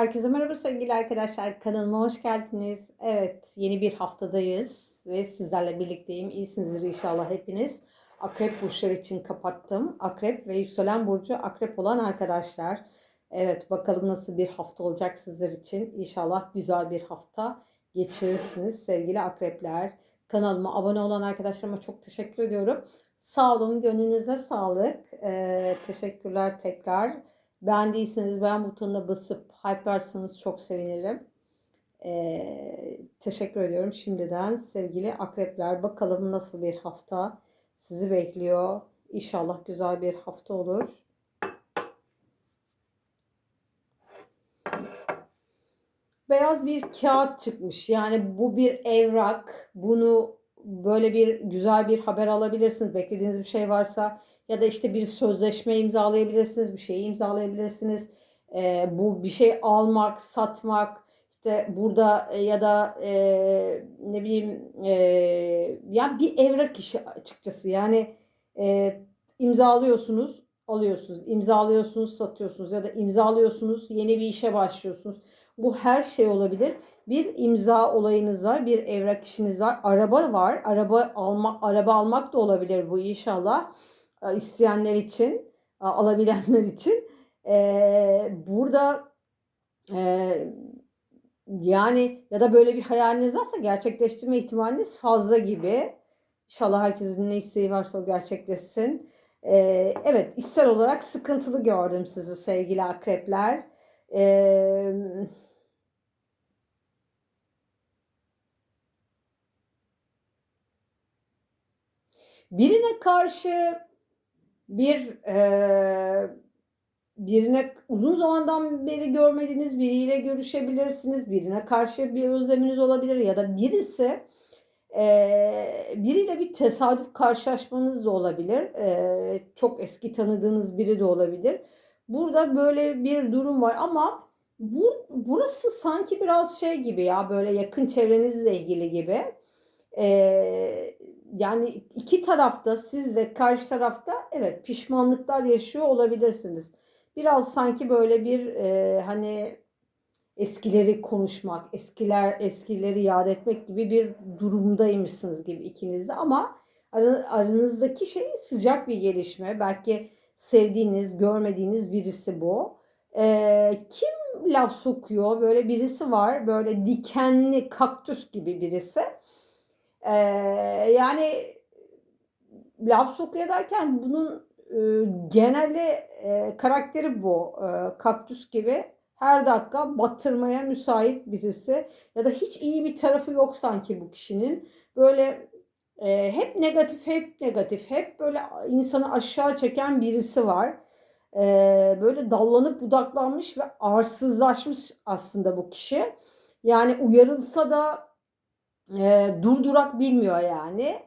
Herkese merhaba sevgili arkadaşlar. Kanalıma hoş geldiniz. Evet, yeni bir haftadayız ve sizlerle birlikteyim. İyisinizdir inşallah hepiniz. Akrep burçları için kapattım. Akrep ve yükselen burcu akrep olan arkadaşlar. Evet, bakalım nasıl bir hafta olacak sizler için. İnşallah güzel bir hafta geçirirsiniz sevgili akrepler. Kanalıma abone olan arkadaşlarıma çok teşekkür ediyorum. Sağ olun, gönlünüze sağlık. Ee, teşekkürler tekrar. Beğendiyseniz beğen butonuna basıp hype'larsanız çok sevinirim. Ee, teşekkür ediyorum şimdiden sevgili akrepler. Bakalım nasıl bir hafta sizi bekliyor. İnşallah güzel bir hafta olur. Beyaz bir kağıt çıkmış. Yani bu bir evrak. Bunu böyle bir güzel bir haber alabilirsiniz. Beklediğiniz bir şey varsa ya da işte bir sözleşme imzalayabilirsiniz, bir şeyi imzalayabilirsiniz. E, bu bir şey almak, satmak, işte burada e, ya da e, ne bileyim e, ya bir evrak işi açıkçası. Yani e, imzalıyorsunuz, alıyorsunuz, imzalıyorsunuz, satıyorsunuz ya da imzalıyorsunuz, yeni bir işe başlıyorsunuz. Bu her şey olabilir. Bir imza olayınız var, bir evrak işiniz var, araba var. Araba alma araba almak da olabilir bu inşallah isteyenler için, e, alabilenler için. Ee, burada e, yani ya da böyle bir hayaliniz varsa gerçekleştirme ihtimaliniz fazla gibi. İnşallah herkesin ne isteği varsa o gerçekleşsin. Ee, evet, içsel olarak sıkıntılı gördüm sizi sevgili akrepler. Ee, birine karşı bir e, birine uzun zamandan beri görmediğiniz biriyle görüşebilirsiniz. Birine karşı bir özleminiz olabilir ya da birisi e, biriyle bir tesadüf karşılaşmanız da olabilir. E, çok eski tanıdığınız biri de olabilir. Burada böyle bir durum var ama bu burası sanki biraz şey gibi ya böyle yakın çevrenizle ilgili gibi. E, yani iki tarafta siz de karşı tarafta evet pişmanlıklar yaşıyor olabilirsiniz. Biraz sanki böyle bir e, hani eskileri konuşmak, eskiler eskileri yad etmek gibi bir durumdaymışsınız gibi ikiniz de ama aranızdaki şey sıcak bir gelişme. Belki sevdiğiniz, görmediğiniz birisi bu. E, kim laf sokuyor? Böyle birisi var. Böyle dikenli kaktüs gibi birisi. E, yani laf sokuyor derken bunun e, geneli e, karakteri bu. E, kaktüs gibi her dakika batırmaya müsait birisi ya da hiç iyi bir tarafı yok sanki bu kişinin. Böyle e, hep negatif, hep negatif, hep böyle insanı aşağı çeken birisi var. E, böyle dallanıp budaklanmış ve arsızlaşmış aslında bu kişi. Yani uyarılsa da e, durdurak bilmiyor yani.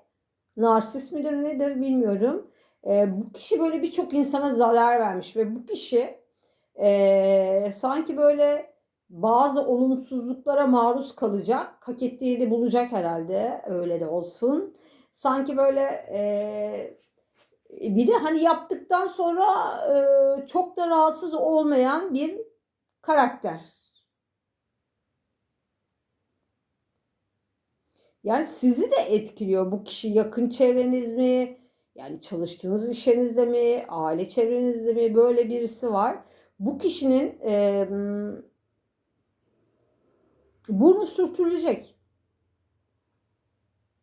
Narsist midir nedir bilmiyorum. E, bu kişi böyle birçok insana zarar vermiş ve bu kişi e, sanki böyle bazı olumsuzluklara maruz kalacak. Hak ettiğini bulacak herhalde. Öyle de olsun. Sanki böyle e, bir de hani yaptıktan sonra e, çok da rahatsız olmayan bir karakter. Yani sizi de etkiliyor bu kişi yakın çevreniz mi? Yani çalıştığınız iş yerinizde mi, aile çevrenizde mi böyle birisi var. Bu kişinin e, burnu sürtülecek.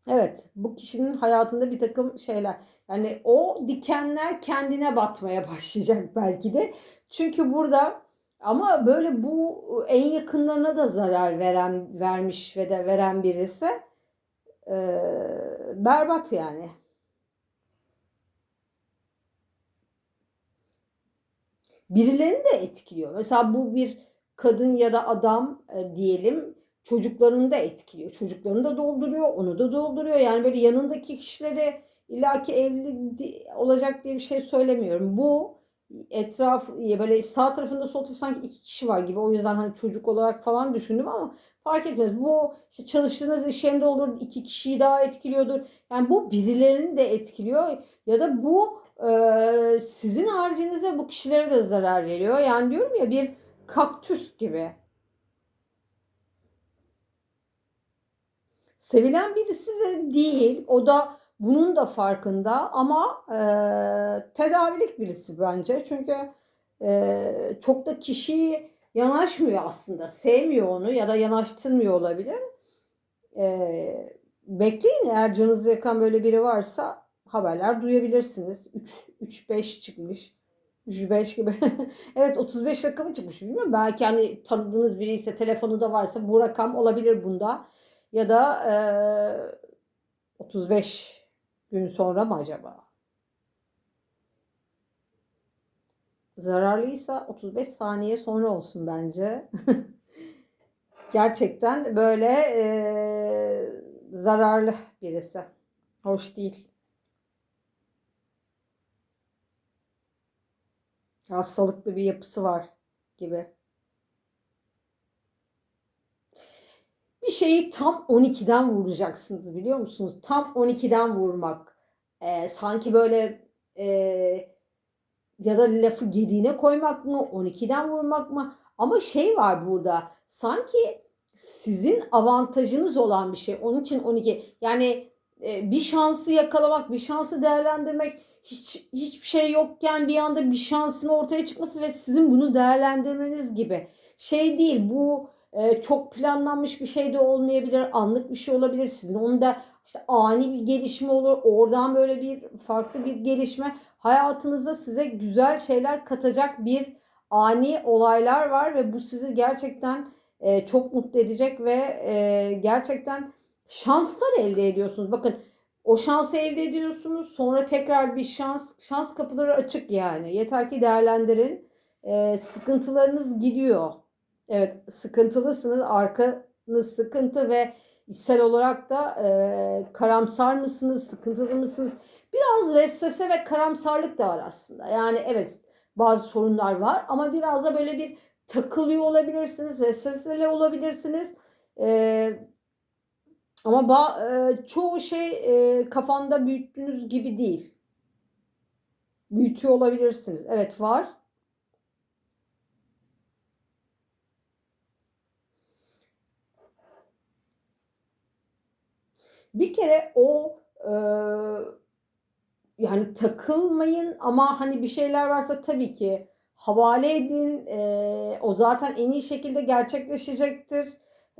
Evet, bu kişinin hayatında bir takım şeyler. Yani o dikenler kendine batmaya başlayacak belki de. Çünkü burada ama böyle bu en yakınlarına da zarar veren vermiş ve de veren birisi e, berbat yani. birilerini de etkiliyor. Mesela bu bir kadın ya da adam e, diyelim çocuklarını da etkiliyor. Çocuklarını da dolduruyor, onu da dolduruyor. Yani böyle yanındaki kişileri illaki evli olacak diye bir şey söylemiyorum. Bu etraf böyle sağ tarafında sol tarafında sanki iki kişi var gibi. O yüzden hani çocuk olarak falan düşündüm ama Fark etmez. Bu işte çalıştığınız iş yerinde olur, iki kişiyi daha etkiliyordur. Yani bu birilerini de etkiliyor ya da bu e, sizin haricinize bu kişilere de zarar veriyor. Yani diyorum ya bir kaktüs gibi. Sevilen birisi de değil. O da bunun da farkında ama e, tedavilik birisi bence. Çünkü e, çok da kişiyi yanaşmıyor aslında. Sevmiyor onu ya da yanaştırmıyor olabilir. E, bekleyin eğer canınızı yakan böyle biri varsa haberler duyabilirsiniz. 3 3 5 çıkmış. 3-5 gibi. evet 35 rakamı çıkmış bilmiyorum. Belki hani tanıdığınız biri ise telefonu da varsa bu rakam olabilir bunda. Ya da e, 35 gün sonra mı acaba? Zararlıysa 35 saniye sonra olsun bence. Gerçekten böyle e, zararlı birisi. Hoş değil. Hastalıklı bir yapısı var gibi. Bir şeyi tam 12'den vuracaksınız biliyor musunuz? Tam 12'den vurmak. Ee, sanki böyle e, ya da lafı gediğine koymak mı? 12'den vurmak mı? Ama şey var burada. Sanki sizin avantajınız olan bir şey. Onun için 12. Yani e, bir şansı yakalamak, bir şansı değerlendirmek hiç hiçbir şey yokken bir anda bir şansın ortaya çıkması ve sizin bunu değerlendirmeniz gibi. Şey değil bu e, çok planlanmış bir şey de olmayabilir, anlık bir şey olabilir. Sizin onu da işte ani bir gelişme olur. Oradan böyle bir farklı bir gelişme hayatınızda size güzel şeyler katacak bir ani olaylar var ve bu sizi gerçekten e, çok mutlu edecek ve e, gerçekten şanslar elde ediyorsunuz. Bakın o şansı elde ediyorsunuz. Sonra tekrar bir şans şans kapıları açık yani. Yeter ki değerlendirin. E, sıkıntılarınız gidiyor. Evet sıkıntılısınız. Arkanız sıkıntı ve içsel olarak da e, karamsar mısınız? Sıkıntılı mısınız? Biraz vesvese ve karamsarlık da var aslında. Yani evet bazı sorunlar var ama biraz da böyle bir takılıyor olabilirsiniz. Vesveseli olabilirsiniz. Eee ama ba e, çoğu şey e, kafanda büyüttüğünüz gibi değil. Büyütüyor olabilirsiniz. Evet var. Bir kere o e, yani takılmayın ama hani bir şeyler varsa tabii ki havale edin. E, o zaten en iyi şekilde gerçekleşecektir.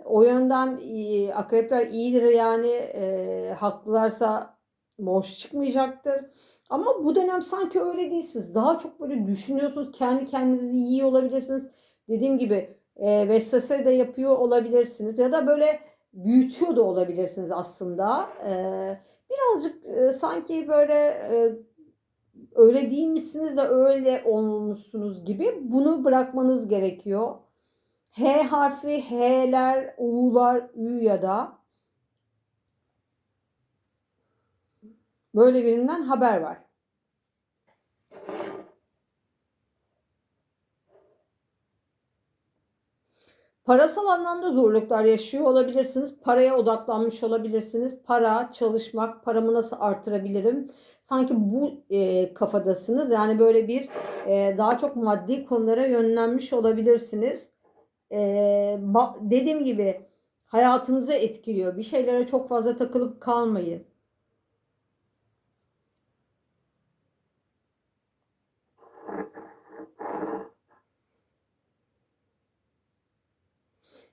O yönden e, akrepler iyidir yani e, haklılarsa boş çıkmayacaktır. Ama bu dönem sanki öyle değilsiniz. Daha çok böyle düşünüyorsunuz. Kendi kendinizi iyi olabilirsiniz. Dediğim gibi e, vesvese de yapıyor olabilirsiniz. Ya da böyle büyütüyor da olabilirsiniz aslında. E, birazcık e, sanki böyle e, öyle değil misiniz de öyle olmuşsunuz gibi bunu bırakmanız gerekiyor. H harfi, H'ler, U'lar, Ü ya da böyle birinden haber var. Parasal anlamda zorluklar yaşıyor olabilirsiniz. Paraya odaklanmış olabilirsiniz. Para, çalışmak, paramı nasıl artırabilirim? Sanki bu e, kafadasınız. Yani böyle bir e, daha çok maddi konulara yönlenmiş olabilirsiniz e, dediğim gibi hayatınızı etkiliyor. Bir şeylere çok fazla takılıp kalmayın.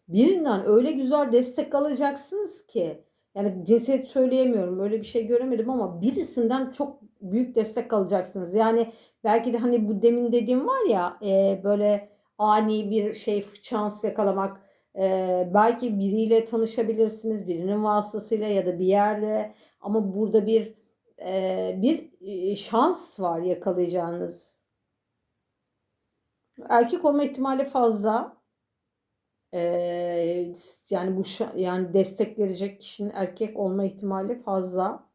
Birinden öyle güzel destek alacaksınız ki yani ceset söyleyemiyorum öyle bir şey göremedim ama birisinden çok büyük destek alacaksınız. Yani belki de hani bu demin dediğim var ya e, böyle ani bir şey şans yakalamak. Ee, belki biriyle tanışabilirsiniz, birinin vasıtasıyla ya da bir yerde ama burada bir e, bir şans var yakalayacağınız. Erkek olma ihtimali fazla. Yani bu yani destek verecek kişinin erkek olma ihtimali fazla.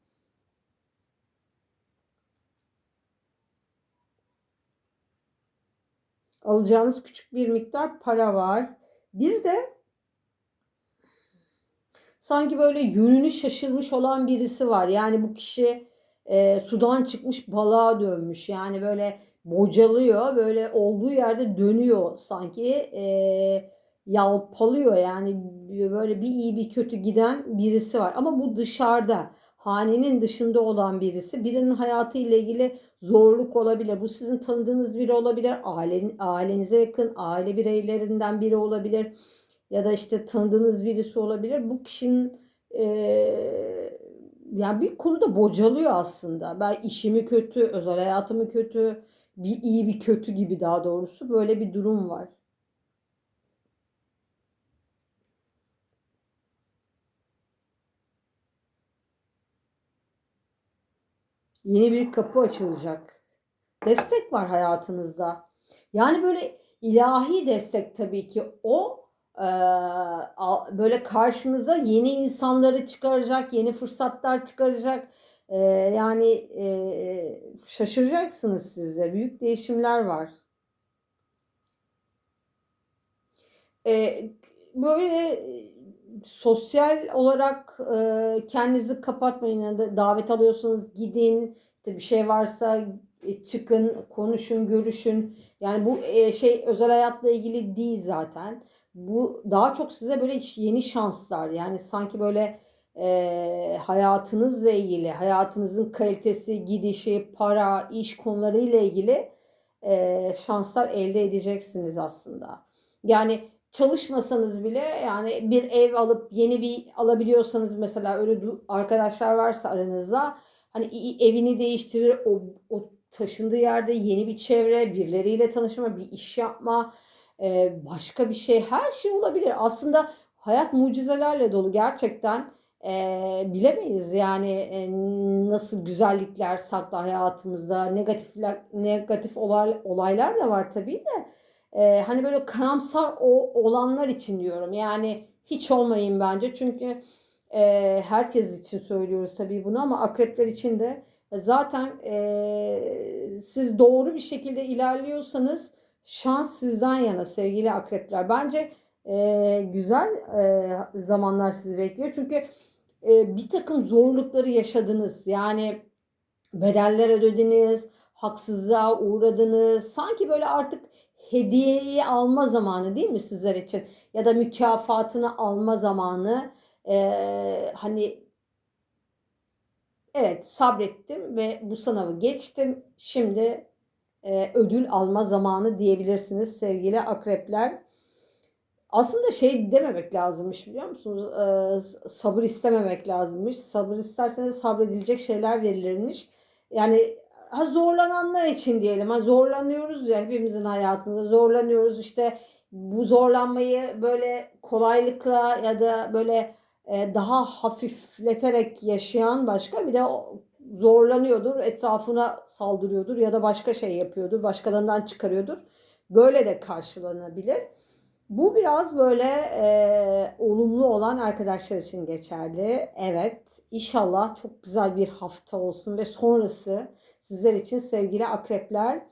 alacağınız küçük bir miktar para var. Bir de sanki böyle yönünü şaşırmış olan birisi var. Yani bu kişi e, sudan çıkmış balığa dönmüş. Yani böyle bocalıyor. Böyle olduğu yerde dönüyor sanki. E, yalpalıyor yani böyle bir iyi bir kötü giden birisi var. Ama bu dışarıda hanenin dışında olan birisi birinin hayatı ile ilgili zorluk olabilir. Bu sizin tanıdığınız biri olabilir. Ailen, ailenize yakın aile bireylerinden biri olabilir. Ya da işte tanıdığınız birisi olabilir. Bu kişinin e, yani bir konuda bocalıyor aslında. Ben işimi kötü, özel hayatımı kötü, bir iyi bir kötü gibi daha doğrusu böyle bir durum var. Yeni bir kapı açılacak. Destek var hayatınızda. Yani böyle ilahi destek tabii ki o e, böyle karşınıza yeni insanları çıkaracak, yeni fırsatlar çıkaracak. E, yani e, şaşıracaksınız siz de. Büyük değişimler var. E, böyle sosyal olarak e, kendinizi kapatmayın. Yani davet alıyorsanız gidin. İşte bir şey varsa e, çıkın, konuşun, görüşün. Yani bu e, şey özel hayatla ilgili değil zaten. Bu daha çok size böyle yeni şanslar. Yani sanki böyle e, hayatınızla ilgili, hayatınızın kalitesi, gidişi, para, iş konuları ile ilgili e, şanslar elde edeceksiniz aslında. Yani çalışmasanız bile yani bir ev alıp yeni bir alabiliyorsanız mesela öyle arkadaşlar varsa aranızda hani evini değiştirir o, o taşındığı yerde yeni bir çevre birileriyle tanışma bir iş yapma başka bir şey her şey olabilir. Aslında hayat mucizelerle dolu gerçekten. E, bilemeyiz yani e, nasıl güzellikler saklı hayatımızda. Negatifler negatif olay, olaylar da var tabii de e, hani böyle karamsar o olanlar için diyorum. Yani hiç olmayın bence. Çünkü e, herkes için söylüyoruz tabii bunu ama akrepler için de zaten e, siz doğru bir şekilde ilerliyorsanız şans sizden yana sevgili akrepler. Bence e, güzel e, zamanlar sizi bekliyor. Çünkü e, bir takım zorlukları yaşadınız. Yani bedeller ödediniz, haksızlığa uğradınız. Sanki böyle artık hediyeyi alma zamanı değil mi sizler için? Ya da mükafatını alma zamanı. Ee, hani evet sabrettim ve bu sınavı geçtim. Şimdi e, ödül alma zamanı diyebilirsiniz sevgili akrepler. Aslında şey dememek lazımmış biliyor musunuz? Ee, sabır istememek lazımmış. Sabır isterseniz sabredilecek şeyler verilirmiş. Yani ha zorlananlar için diyelim. Ha zorlanıyoruz ya hepimizin hayatında zorlanıyoruz. İşte bu zorlanmayı böyle kolaylıkla ya da böyle e, daha hafifleterek yaşayan başka bir de zorlanıyordur, etrafına saldırıyordur ya da başka şey yapıyordur, başkalarından çıkarıyordur. Böyle de karşılanabilir. Bu biraz böyle e, olumlu olan arkadaşlar için geçerli. Evet, inşallah çok güzel bir hafta olsun ve sonrası sizler için sevgili akrepler.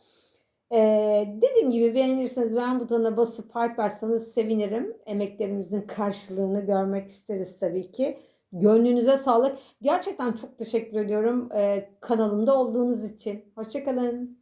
Ee, dediğim gibi beğenirseniz beğen butonuna basıp paylaşsanız sevinirim. Emeklerimizin karşılığını görmek isteriz tabii ki. Gönlünüze sağlık. Gerçekten çok teşekkür ediyorum ee, kanalımda olduğunuz için. Hoşçakalın.